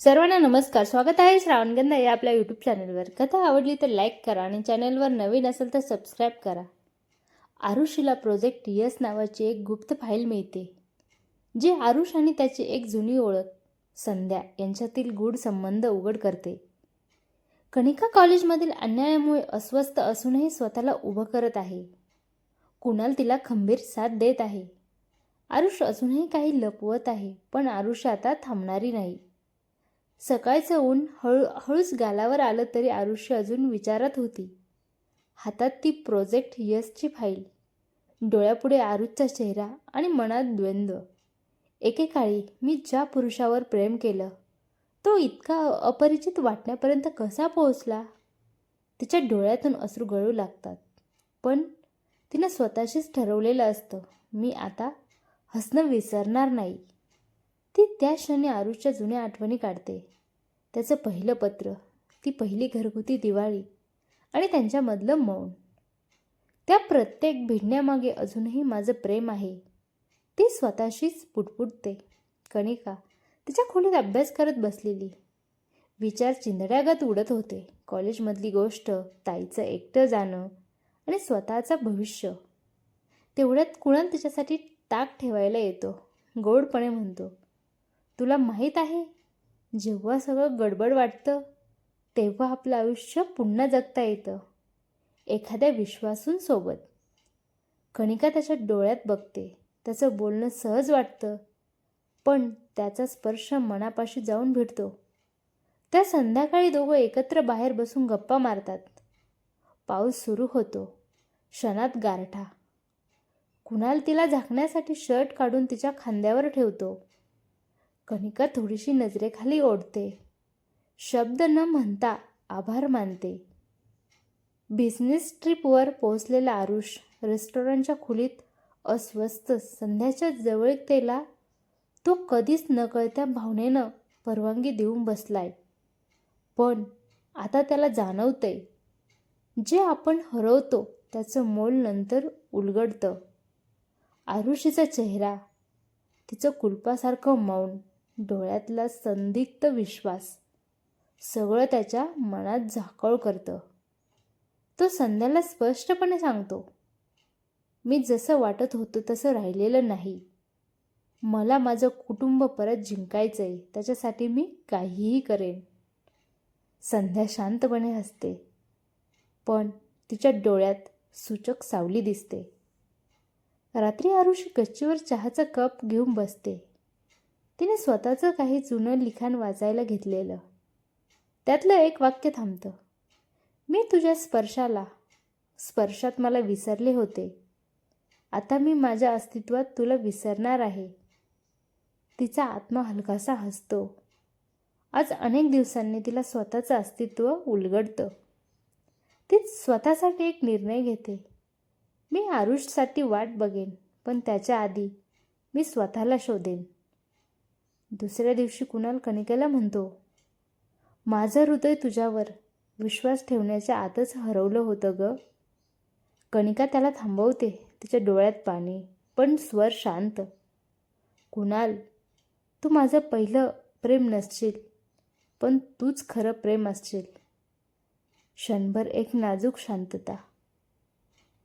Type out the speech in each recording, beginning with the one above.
सर्वांना नमस्कार स्वागत आहे श्रावणगंधा या आपल्या यूट्यूब चॅनलवर कथा आवडली तर लाईक करा आणि चॅनलवर नवीन असेल तर सबस्क्राईब करा. आरुषीला प्रोजेक्ट यस नावाची एक गुप्त फाईल मिळते जे आरुष आणि त्याची एक जुनी ओळख संध्या यांच्यातील गूढ संबंध उघड करते. कणिका कॉलेजमधील अन्यायामुळे अस्वस्थ असूनही स्वतःला उभं करत आहे. कुणाल तिला खंबीर साथ देत आहे. आरुष अजूनही काही लपवत आहे पण आरुष आता थांबणारी नाही. सकाळचं ऊन हळू हळूच गालावर आलं तरी आरुषी अजून विचारत होती. हातात ती प्रोजेक्ट यसची फाईल. डोळ्यापुढे आरुषचा चेहरा आणि मनात द्वंद्व. एकेकाळी मी ज्या पुरुषावर प्रेम केलं तो इतका अपरिचित वाटण्यापर्यंत कसा पोहोचला? तिच्या डोळ्यातून अश्रू गळू लागतात. पण तिनं स्वतःशीच ठरवलेलं असतं मी आता हसणं विसरणार नाही. ती त्या क्षणी आरुषच्या जुन्या आठवणी काढते. त्याचं पहिलं पत्र ती पहिली घरगुती दिवाळी आणि त्यांच्यामधलं मौन. त्या प्रत्येक भिडण्यामागे अजूनही माझं प्रेम आहे. ती स्वतःशीच पुटपुटते. कणिका तिच्या खोलीत अभ्यास करत बसलेली. विचार चिंधड्यागत उडत होते. कॉलेजमधली गोष्ट ताईचं एकटं जाणं आणि स्वतःचं भविष्य. तेवढ्यात कुणाल तिच्यासाठी ताक ठेवायला येतो. गोडपणे म्हणतो तुला माहीत आहे जेव्हा सगळं गडबड वाटतं तेव्हा आपलं आयुष्य पुन्हा जगता येतं एखाद्या विश्वासून सोबत. कणिका त्याच्या डोळ्यात बघते त्याचं बोलणं सहज वाटतं पण त्याचा स्पर्श मनापाशी जाऊन भिडतो. त्या संध्याकाळी दोघं एकत्र बाहेर बसून गप्पा मारतात. पाऊस सुरू होतो क्षणात गारठा. कुणाल तिला झाकण्यासाठी शर्ट काढून तिच्या खांद्यावर ठेवतो. कणिका थोडीशी नजरेखाली ओढते. शब्द न म्हणता आभार मानते. बिझनेस ट्रिपवर पोहोचलेला आरुष रेस्टॉरंटच्या खोलीत अस्वस्थ संध्याच्या जवळतेला तो कधीच नकळत्या भावनेनं परवानगी देऊन बसलाय. पण आता त्याला जाणवतंय जे आपण हरवतो त्याचं मोल नंतर उलगडतं. आरुषीचा चेहरा तिचं कुलपासारखं मौन डोळ्यातला संदिग्ध विश्वास सगळं त्याच्या मनात झाकळ करतं. तो संध्याला स्पष्टपणे सांगतो मी जसं वाटत होतं तसं राहिलेलं नाही. मला माझं कुटुंब परत जिंकायचं आहे त्याच्यासाठी मी काहीही करेन. संध्या शांतपणे हसते पण तिच्या डोळ्यात सूचक सावली दिसते. रात्री आरुषी गच्चीवर चहाचा कप घेऊन बसते. तिने स्वतःचं काही जुनं लिखाण वाचायला घेतलेलं. त्यातलं एक वाक्य थांबतं. मी तुझ्या स्पर्शाला स्पर्शात मला विसरले होते. आता मी माझ्या अस्तित्वात तुला विसरणार आहे. तिचा आत्मा हलकासा हसतो. आज अनेक दिवसांनी तिला स्वतःचं अस्तित्व उलगडतं. ती स्वतःसाठी एक निर्णय घेते. मी आरुषसाठी वाट बघेन पण त्याच्या आधी मी स्वतःला शोधेन. दुसऱ्या दिवशी कुणाल कणिकेला म्हणतो माझं हृदय तुझ्यावर विश्वास ठेवण्याच्या आतच हरवलं होतं ग. कणिका त्याला थांबवते तिच्या डोळ्यात पाणी पण स्वर शांत. कुणाल तू माझं पहिलं प्रेम नसशील पण तूच खरं प्रेम असशील. क्षणभर एक नाजूक शांतता.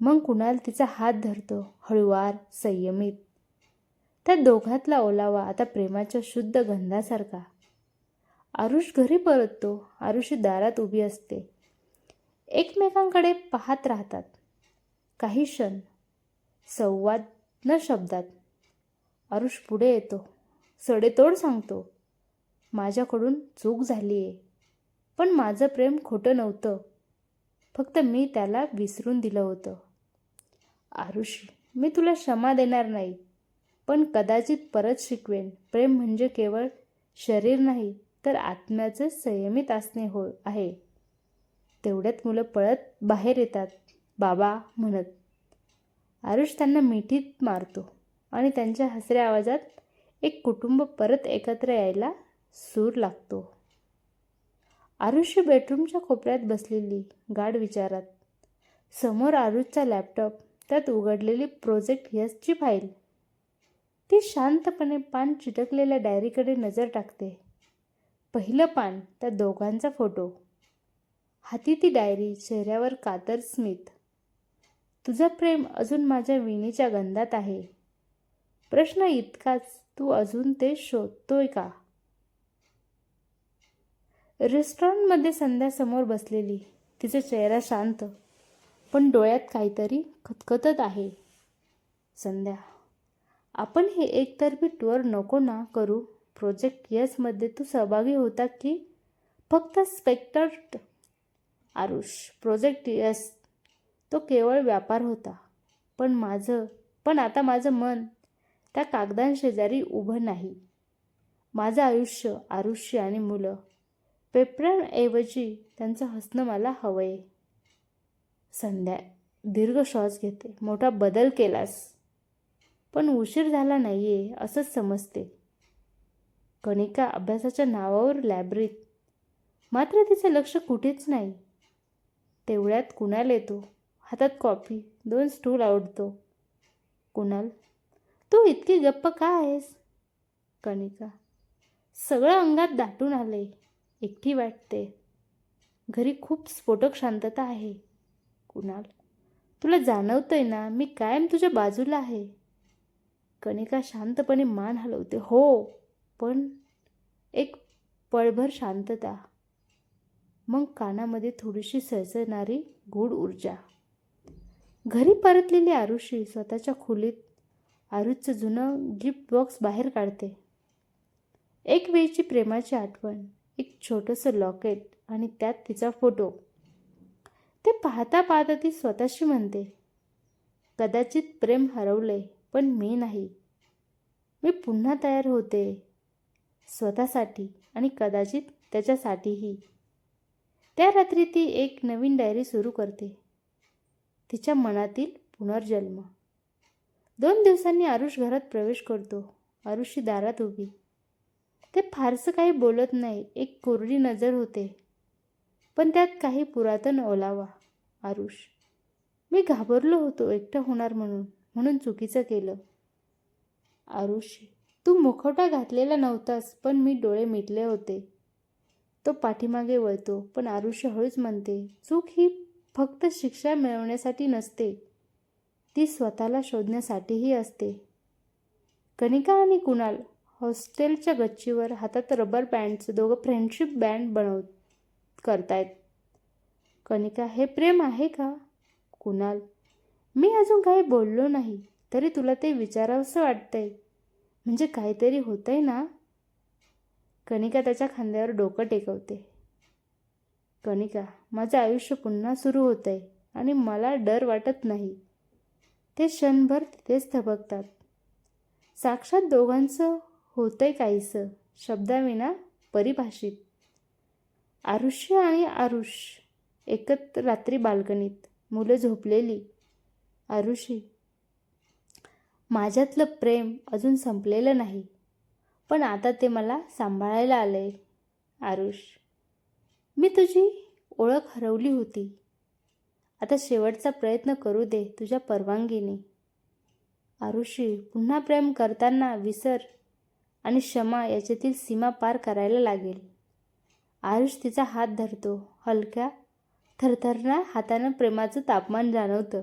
मग कुणाल तिचा हात धरतो हळुवार संयमित. त्या दोघातला ओलावा आता प्रेमाच्या शुद्ध गंधासारखा. आरुष घरी परततो. आरुषी दारात उभी असते. एकमेकांकडे पाहत राहतात. काही क्षण संवाद न शब्दात. आरुष पुढे येतो. सडेतोड सांगतो. माझ्याकडून चूक झाली आहे पण माझं प्रेम खोटं नव्हतं. फक्त मी त्याला विसरून दिलं होतं. आरुषी मी तुला क्षमा देणार नाही. पण कदाचित परत शिकवेन. प्रेम म्हणजे केवळ शरीर नाही तर आत्म्याचं संयमित असणे हो आहे. तेवढ्यात मुलं पळत बाहेर येतात. बाबा म्हणत आरुष त्यांना मिठीत मारतो आणि त्यांच्या हसऱ्या आवाजात एक कुटुंब परत एकत्र यायला सूर लागतो. आरुषी बेडरूमच्या कोपऱ्यात बसलेली गाढ विचारात. समोर आरुषचा लॅपटॉप त्यात उघडलेली प्रोजेक्ट यसची फाईल ती शांतपणे पान चिटकलेल्या डायरीकडे नजर टाकते. पहिलं पान त्या दोघांचा फोटो. हाती ती डायरी चेहऱ्यावर कातर स्मित. तुझं प्रेम अजून माझ्या विणीच्या गंधात आहे. प्रश्न इतकाच तू अजून ते शोधतोय का? रेस्टॉरंटमध्ये संध्या समोर बसलेली. तिचा चेहरा शांत पण डोळ्यात काहीतरी खतखतत आहे. संध्या आपण हे एकतर्फी टूर नको ना करू. प्रोजेक्ट यसमध्ये तू सहभागी होता की? फक्त स्पेक्टर आरुष प्रोजेक्ट यस. तो केवळ व्यापार होता. पण माझं पण आता माझं मन त्या कागदांशेजारी उभं नाही. माझं आयुष्य आरुष्य आणि मुलं. पेपरांऐवजी त्यांचं हसणं मला हवंय. संध्या दीर्घ श्वास घेते. मोठा बदल केलास. पण उशीर झाला नाही आहे असंच समजते. कणिका अभ्यासाच्या नावावर लॅब्रीत मात्र तिचं लक्ष कुठेच नाही. तेवढ्यात कुणाल येतो? हातात कॉफी दोन स्टूल आवडतो. कुणाल तू इतकी गप्प का आहेस? कणिका सगळं अंगात दाटून आले एकटी वाटते. घरी खूप स्फोटक शांतता आहे. कुणाल तुला जाणवतंय ना मी कायम तुझ्या बाजूला आहे. कणिका शांतपणे मान हलवते. हो पण एक पळभर शांतता. मग कानामध्ये थोडीशी सळसळणारी गूढ ऊर्जा. घरी परतलेली आरुषी स्वतःच्या खोलीत आरुषचं जुनं गिफ्ट बॉक्स बाहेर काढते. एक वेळची प्रेमाची आठवण एक छोटंसं लॉकेट आणि त्यात तिचा फोटो. ते पाहता पाहता ती स्वतःशी म्हणते कदाचित प्रेम हरवले पण मी नाही. मी पुन्हा तयार होते. स्वतःसाठी आणि कदाचित त्याच्यासाठीही. त्या रात्री ती एक नवीन डायरी सुरू करते. तिच्या मनातील पुनर्जन्म. दोन दिवसांनी आरुष घरात प्रवेश करतो. आरुषी दारात उभी. ते फारसं काही बोलत नाही. एक कोरडी नजर होते. पण त्यात काही पुरातन ओलावा. आरुष. मी घाबरलो होतो एकटं होणार म्हणून. म्हणून चुकीचं केलं. आरुष तू मुखवटा घातलेला नव्हतास पण मी डोळे मिटले होते. तो पाठीमागे वळतो पण आरुष्य हळूच म्हणते चूक ही फक्त शिक्षा मिळवण्यासाठी नसते. ती स्वतःला शोधण्यासाठीही असते. कणिका आणि कुणाल हॉस्टेलच्या गच्चीवर हातात रबर बँडचं दोघं फ्रेंडशिप बँड बनव करतायत. कणिका हे प्रेम आहे का? कुणाल मी अजून काही बोललो नाही तरी तुला ते विचारावंसं वाटतंय. म्हणजे काहीतरी होतंय ना? कणिका त्याच्या खांद्यावर डोकं टेकवते. कणिका माझं आयुष्य पुन्हा सुरू होतंय आणि मला डर वाटत नाही. ते क्षणभर तिथेच थबकतात. साक्षात दोघांचं होतंय काहीसं शब्दाविना परिभाषित. आरुष्य आणि आरुष एकत्र रात्री बाल्कनीत मुलं झोपलेली. आरुषी माझ्यातलं प्रेम अजून संपलेलं नाही पण आता ते मला सांभाळायला आलंय आरुष मी तुझी ओळख हरवली होती. आता शेवटचा प्रयत्न करू दे तुझ्या परवानगीने. आरुषी पुन्हा प्रेम करताना विसर आणि क्षमा याच्यातील सीमा पार करायला लागेल. आरुष तिचा हात धरतो. हलक्या थरथरना हातानं प्रेमाचं तापमान जाणवतं.